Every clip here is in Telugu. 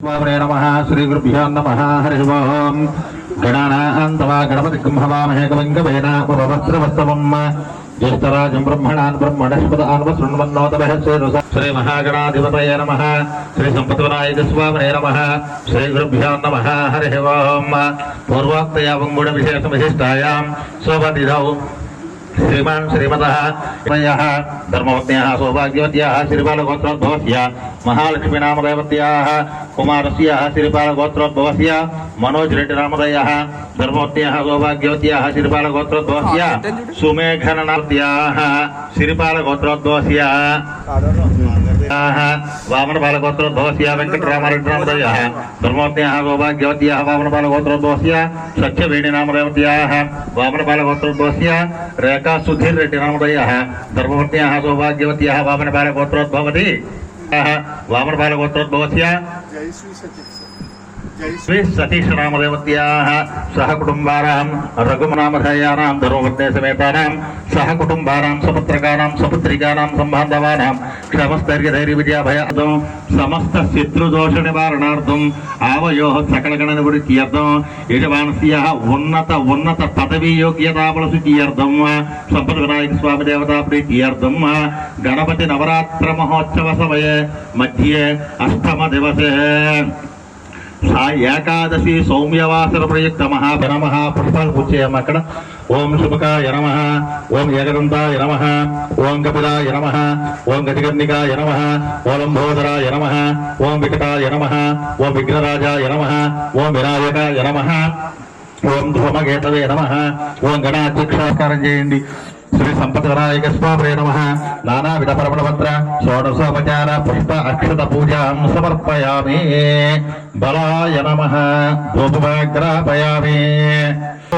స్వామినే నమ శ్రీ గురుభ్యో నమ హరి ఓం. గణానాంతవా గణపతి కుంభవామహే కవంగవేనాపవస్త్రవస్తవం జ్యేష్ఠరాజం బ్రహ్మణాన్ బ్రహ్మణస్పద ఆన్వశృణ్వన్నోతమః శ్రీరుస శ్రీ మహాగణాధిపతయ నమ. శ్రీ సంపత్వనాయక స్వామినే నమ. శ్రీ గురుభ్యో నమ హరి ఓం. పూర్వాక్తయా వంగుణ విశేష విశిష్టాయాం శోభనిధౌ श्रीमान् श्रीमतः मयः धर्मवत्न्याः सौभाग्यवत्याः श्रीपालगोत्रोद्भवस्य महालक्ष्मीनामदेवत्याः कुमारस्य श्रीपालगोत्रोद्भवस्य मनोज रेड्डिनामदयः धर्मवत्न्याः सौभाग्यवत्याः श्रीपालगोत्रोद्भवस्य सुमेघननाद्याः श्रीपालगोत्रोद्भवस्य वामनबालगोत्रोद्भवस्य वेङ्कटरामारेड्डिनामदयः धर्मवत्न्याः सौभाग्यवत्याः वामनबालगोत्रोद्भवस्य सत्यवेणिनामदेवत्याः वामनबालगोत्रोद्भवस्य, रेखा కా సుధీర్ రెడ్డి రాముడయ్య ధర్మవర్త్య సౌభాగ్యవత్య వామనపాల గోత్రోద్భవతి వామనపాల గోత్రోద్భవస్య శ్రీ సతీష్ రామదేవత్యా సహ కుటుంబారాం రఘుమనామధయానాం ధర్మవర్తే సమేతానాం సహ కుటుంబారాం సపుత్రకానాం సపుత్రికానాం సంబాంధవానాం క్షమస్తైర్యధైర్య విజయాభయార్థం సమస్త శత్రుదోష నివారణార్థం ఆవయో సకలగణ నివృత్త్యర్థం యజమానస్య ఉన్నత ఉన్నత పదవీ యోగ్యతాబల శుచియర్థం సంపద వినాయక స్వామి దేవతా ప్రీత్యర్థం గణపతి నవరాత్ర మహోత్సవ సమయ మధ్య అష్టమ దివసే ఆ ఏకాదశి సౌమ్యవాసర ప్రయుక్త మహాపరమ పుష్పాలు పూర్చేయమ్మ అక్కడ. ఓం శుభకాయ నమ. ఓం ఏకదంతాయ నమ. ఓం కపిలాయ నమ. ఓం గతికర్ణికాయ నమ. ఓం లంబోదరాయ నమ. ఓం వికటాయ నమ. ఓం విఘ్నరాజాయ నమ. ఓం వినాయకాయ నమ. ఓం ధూమగేతవే నమ. ఓం గణాధ్యక్షాస్కారం చేయండి. శ్రీ సంపద్వరాయక స్వామి నమ నానా విధ పరమపత్ర షోడశోపచార పుష్ప అక్షత పూజాం సమర్పయామి బలాయ నమ ధూపమాగ్రాపయామి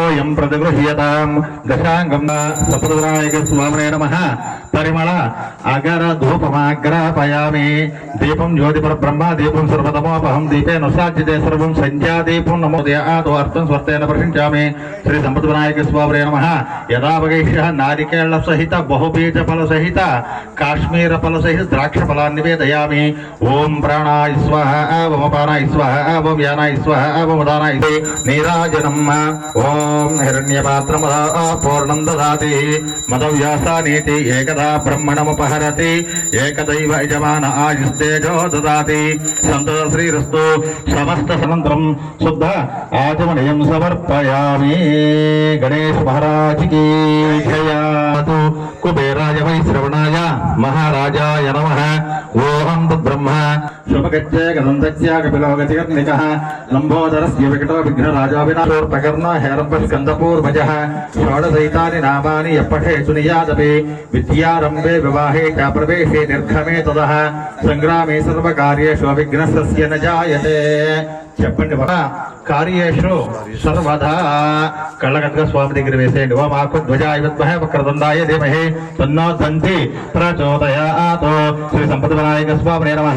ఓయం ప్రతిగృహ్యతాం దశాంగం సంపద్వరాయక స్వామి నమ పరిమళ అగర ధూపమాగ్రాపయామి దీపం జ్యోతి బ్రహ్మ దీపం సర్వతమోపహం దీపే నుసాధ్యతే సర్వం సంధ్యా దీపం నమోదయ ఆదో అర్థం స్వర్తేన ప్రశించామి శ్రీ సంపత్ వినాయక స్వామి నమ యదా వగైష్య నారికేళ్ళ సహిత బహుబీజ ఫల సహిత కాశ్మీర ఫల సహిత ద్రాక్ష ఫలాన్ని నివేదయామి ఓం ప్రాణాయ స్వహ ఓం అపానాయ స్వహ ఓం యానాయ స్వహ ఓం ఉదానాయ నీరాజనం ఓం హిరణ్యపాత్రమద పూర్ణం దదాతి మదవ్యాసానీతి ఏకదా బ్రహ్మణముపహరతి. ఏకదైవ యజమాన ఆయుస్తేజో దాతి సంతత శ్రీరస్తు సమస్త సమంత్రం శుద్ధ ఆచమనయం సమర్పయామి. గణేష్ మహారాజ్కి జయాతు కుబేరాయ వై శ్రవణాయ. మహారాజాయ నమ. ఓం బ్రహ్మ శుభగత్య గదంతస్య కపిలో లంబోదరస్య వికటో విఘ్నరాజా వినాశోర్పకర్ణ హేరంబ స్కందపూర్వజ షోడశైతాని నామాని యప్పఠేషు నియాదపి విద్యారంభే వివాహే చ ప్రవేశే నిర్ఘమే తద. సంగ్రామే సర్వకార్యేషు అవిఘ్నస్య న జాయతే. చెప్పండి కార్యేషు సర్వదా. కళ్ళగట్టుగా స్వామి దగ్గర వేసేయండి. ఓ మాకు ధ్వజాయ విద్మహే వక్రదండాయ ధీమహి. తన్నో దంతి ప్రచోదయాతో. శ్రీ సంపద వినాయక స్వామి నమ.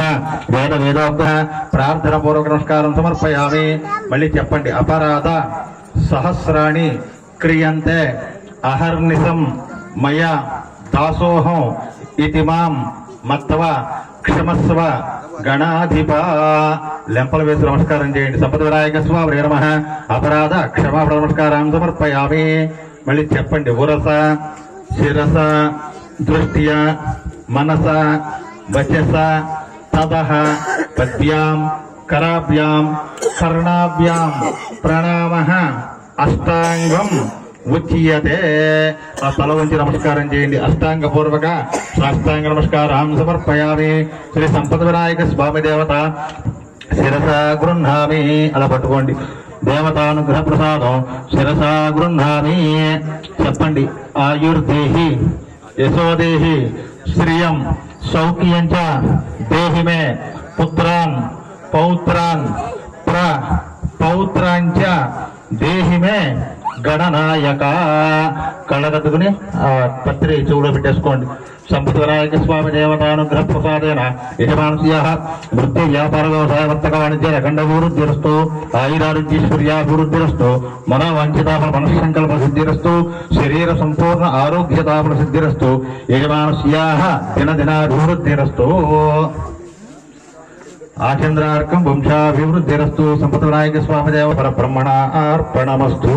వేద వేదోక్త ప్రార్థన పూర్వక నమస్కారం సమర్పయామి. మళ్ళీ చెప్పండి. అపరాధ సహస్రాణి క్రియంతే. అహర్నిశం మయ దాసోహం ఇతి మాం మత్వ క్షమస్వ గణాధిప. లెంపల వేసి నమస్కారం చేయండి. సంపద వినాయక స్వామి నమ. అపరాధ క్షమాపణ నమస్కారం సమర్పయామి. మళ్ళీ చెప్పండి. ఉరస శిరస దృష్ట్య మనస వచస తదహ పద్యాం కరాభ్యాం కర్ణాభ్యాం ప్రణామ అష్టాంగం. ఉచ్యతే ఆ తల వంచి నమస్కారం చేయండి. అష్టాంగ పూర్వక సాష్టాంగ నమస్కారం సమర్పయామి. శ్రీ సంపద వినాయక స్వామి దేవత శిరస గృహామి అలా పట్టుకోండి. దేవతానుగ్రహ ప్రసాదం శిరస గృహామి చెప్పండి. ఆయుర్దేహి యశోదేహి శ్రియం సౌఖ్యం చ పుత్రాన్ పౌత్రాన్ ప్ర పౌత్రాంచ దేహిమే గణనాయక. కళ్ళగద్దుకుని పత్రి చెవులో పెట్టేసుకోండి. సంపద వినాయక స్వామి దేవతానుగ్రహ ప్రసాదేన యజమానస్య. వృత్తి వ్యాపార వ్యవసాయ వర్తక వాణిజ్య అఖండభివృద్ధిరస్తు ఆయురారోగ్యశ్వర్యాభివృద్ధిరస్తు మన వాంఛితాఫల మనస్సంకల్ప సిద్ధిరస్తు శరీర సంపూర్ణ ఆరోగ్యతాఫల సిద్ధిరస్తు యజమానస్యా దినదినాభివృద్ధిరస్తు. ఆచంద్రార్కం వంశాభివృద్ధిరస్తు. సంపతనాయక స్వామిదేవ పరబ్రహ్మణ అర్పణమస్తు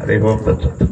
హరి ఓం తత్సత్.